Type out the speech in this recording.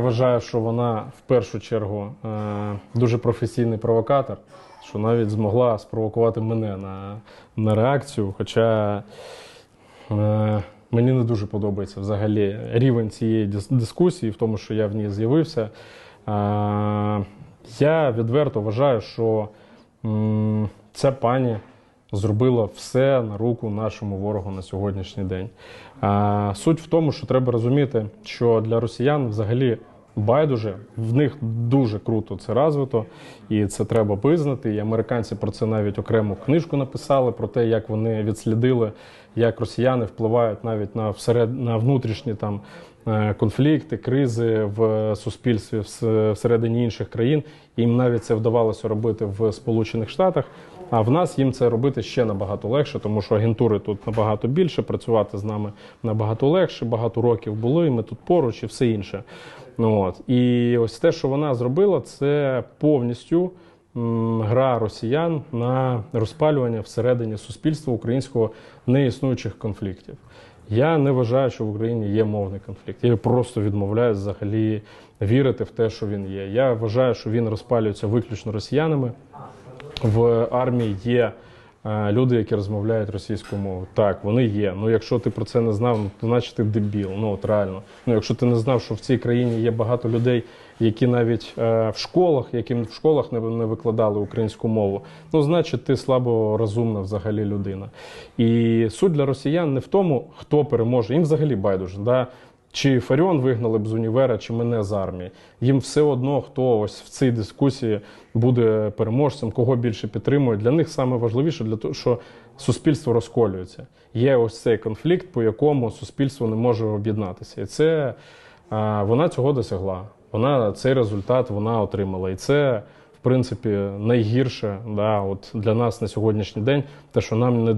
Вважаю, що вона в першу чергу е, дуже професійний провокатор, що навіть змогла спровокувати мене на, на реакцію. Хоча е, мені не дуже подобається взагалі рівень цієї дискусії, в тому, що я в ній з'явився. Е, я відверто вважаю, що ця пані зробила все на руку нашому ворогу на сьогоднішній день. Суть в тому, що треба розуміти, що для росіян взагалі байдуже, в них дуже круто це розвито, і це треба визнати. І американці про це навіть окрему книжку написали про те, як вони відслідили, як росіяни впливають навіть на всеред на внутрішні там. Е, Конфлікти, кризи в суспільстві всередині інших країн. Їм навіть це вдавалося робити в Сполучених Штатах. А в нас їм це робити ще набагато легше, тому що агентури тут набагато більше, працювати з нами набагато легше, багато років було, і ми тут поруч і все інше. Ну, от. І ось те, що вона зробила, це повністю гра росіян на розпалювання всередині суспільства українського неіснуючих конфліктів. Я не вважаю, що в Україні є мовний конфлікт. Я просто відмовляюсь взагалі вірити в те, що він є. Я вважаю, що він розпалюється виключно росіянами в армії є люди, які розмовляють російською мовою. Так, вони є. Ну якщо ти про це не знав, ну, то значить ти дебіл. Ну от реально. Ну якщо ти не знав, що в цій країні є багато людей, які навіть е, в школах, яким в школах не, не викладали українську мову, ну значить ти слабо розумна взагалі людина. І суть для росіян не в тому, хто переможе. Їм взагалі байдуже. Да? Чи Фаріон вигнали б з універа, чи мене з армії. Їм все одно, хто ось в цій дискусії буде переможцем, кого більше підтримує. Для них саме важливіше, для того, що суспільство розколюється. Є ось цей конфлікт, по якому суспільство не може об'єднатися. І це вона цього досягла. Вона цей результат вона отримала. І це, в принципі, найгірше да, от для нас на сьогоднішній день, те, що нам не